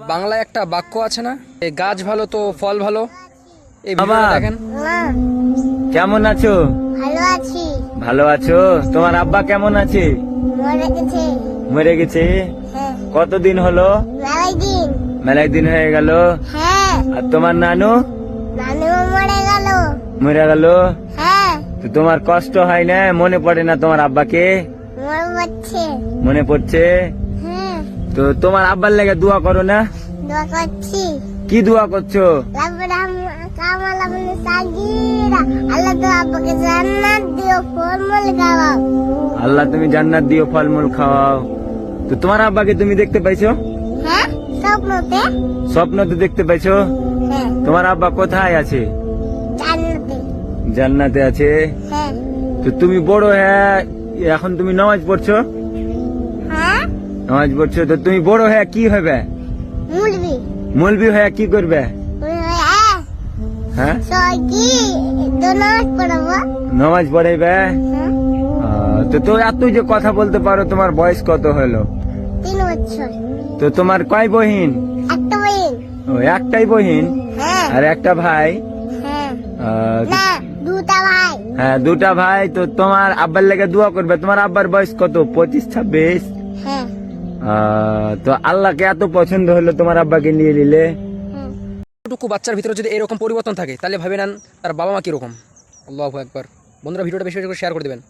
বাংলায় একটা বাক্য আছে না? গাছ ভালো তো ফল ভালো। এই দেখেন। কেমন আছো? ভালো আছি। ভালো আছো? তোমার আব্বা কেমন আছে? মরে গেছে। মরে গেছে? হ্যাঁ। কতদিন হলো? মেলাই দিন। মেলা দিন হয়ে গেল। হ্যাঁ। আর তোমার নানু? নানুও মরে গেল। মরে গেল? হ্যাঁ। তো তোমার কষ্ট হয় না? মনে পড়ে না তোমার আব্বাকে? মনে পড়ছে? তো তোমার আব্বার লেগে দোয়া করো না। দোয়া করছি। কি দোয়া করছ? আল্লাহ তুমি জান্নাত দিও ফলমূল খাওয়াও। তো তোমার আব্বাকে তুমি দেখতে পাইছো? হ্যাঁ স্বপ্নতে। স্বপ্ন তো দেখতে পাইছো? হ্যাঁ। তোমার আব্বা কোথায় আছে? জান্নাতে আছে। হ্যাঁ। তো তুমি বড় হ্যাঁ এখন তুমি নামাজ পড়ছো? নামাজ পড়ছো তো তুমি বড় হ্যাঁ কি হবে? মুলবি। হয়ে কি করবে? হ্যাঁ নামাজ পড়াইবে? হ্যাঁ। তো তো এত যে কথা বলতে পারো তোমার বয়স কত হলো? তিন বছর। তো তোমার কয় বহিন? একটা ও একটাই বহিন? হ্যাঁ। আর একটা ভাই? হ্যাঁ। দুটা ভাই। হ্যাঁ দুটা ভাই তো তোমার আব্বার লেগে দোয়া করবে। তোমার আব্বার বয়স কত? পঁচিশ ছাব্বিশ? তো আল্লাহকে এত পছন্দ হলো তোমার আব্বাকে নিয়ে নিলে? টুকু বাচ্চার ভিতরে যদি এরকম পরিবর্তন থাকে, তাহলে ভাবে নেন তার বাবা মা কীরকম। আল্লাহ একবার বন্ধুরা, ভিডিওটা বেশি বেশি করে শেয়ার করে দেবেন।